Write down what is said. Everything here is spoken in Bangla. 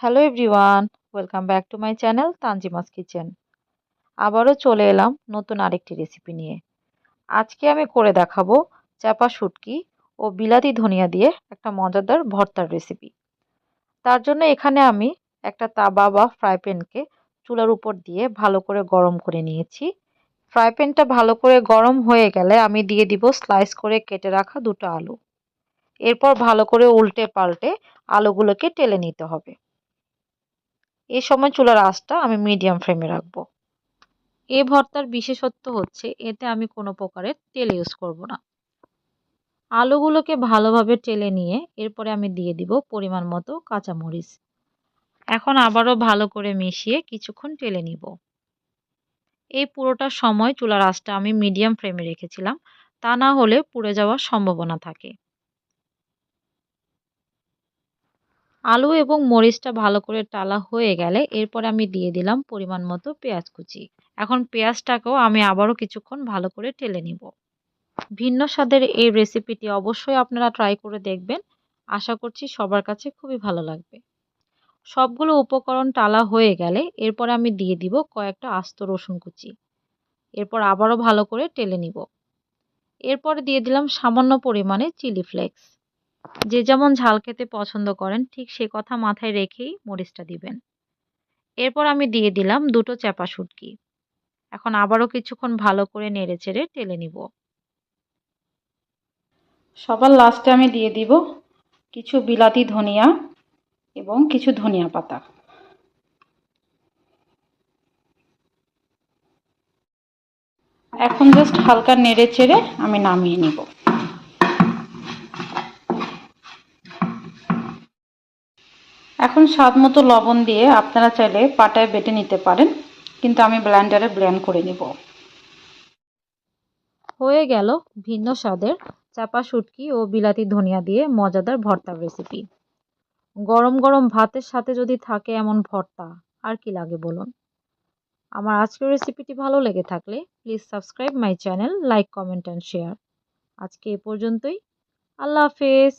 Hello everyone welcome back to my channel Tanzima's kitchen আবারও চলে এলাম নতুন আরেকটি রেসিপি নিয়ে। আজকে আমি করে দেখাবো চাপা শুটকি ও বিলাতি ধনিয়া দিয়ে একটা মজাদার ভর্তার রেসিপি তার জন্য এখানে আমি একটা তাবা বা ফ্রাই প্যানকে চুলার উপর দিয়ে ভালো করে গরম করে নিয়েছি। ফ্রাই প্যানটা ভালো করে গরম হয়ে গেলে আমি দিয়ে দিব স্লাইস করে কেটে রাখা দুটো আলু। এরপর ভালো করে উল্টে পাল্টে আলুগুলোকে টেলে নিতে হবে। এই সময় চুলার আঁচটা আমি মিডিয়াম ফ্লেমে রাখব। এ ভর্তার বিশেষত্ব হচ্ছে, এতে আমি কোনো প্রকারের তেল ইউজ করব না। আলুগুলোকে ভালোভাবে টেলে নিয়ে এরপরে আমি দিয়ে দিব পরিমাণ মতো কাঁচামরিচ। এখন আবারও ভালো করে মিশিয়ে কিছুক্ষণ টেলে নিব। এই পুরোটা সময় চুলার আঁচটা আমি মিডিয়াম ফ্লেমে রেখেছিলাম, তা না হলে পুড়ে যাওয়ার সম্ভাবনা থাকে। আলু এবং মরিচটা ভালো করে টালা হয়ে গেলে এরপরে আমি দিয়ে দিলাম পরিমাণ মতো পেঁয়াজ কুচি। এখন পেঁয়াজটাকেও আমি আবারও কিছুক্ষণ ভালো করে টেলে নিব। ভিন্ন স্বাদের এই রেসিপিটি অবশ্যই আপনারা ট্রাই করে দেখবেন। আশা করছি সবার কাছে খুবই ভালো লাগবে। সবগুলো উপকরণ টালা হয়ে গেলে এরপর আমি দিয়ে দিব কয়েকটা আস্ত রসুন কুচি। এরপর আবারও ভালো করে টেলে নিব। এরপরে দিয়ে দিলাম সামান্য পরিমাণে চিলি ফ্লেক্স। যে যেমন ঝাল খেতে পছন্দ করেন, ঠিক সে কথা মাথায় রেখেই মরিচটা দিবেন। এরপর আমি দিয়ে দিলাম দুটো চাপা শুটকি। এখন আবারও কিছুক্ষণ ভালো করে নেড়ে চেড়ে টেলে নিব। সবার লাস্টে আমি দিয়ে দিব কিছু বিলাতি ধনিয়া এবং কিছু ধনিয়া পাতা। এখন জাস্ট হালকা নেড়ে চেড়ে আমি নামিয়ে নিব। এখন স্বাদ মতো লবণ দিয়ে আপনারা চাইলে পাটায় বেটে নিতে পারেন, কিন্তু আমি ব্ল্যান্ডারে ব্লেন্ড করে নিব। হয়ে গেল ভিন্ন স্বাদের চাপা শুটকি ও বিলাতি ধনিয়া দিয়ে মজাদার ভর্তার রেসিপি গরম গরম ভাতের সাথে যদি থাকে এমন ভর্তা, আর কি লাগে বলুন? আমার আজকের রেসিপিটি ভালো লেগে থাকলে please subscribe my channel like comment and share আজকে এ পর্যন্তই। আল্লাহ হাফেজ।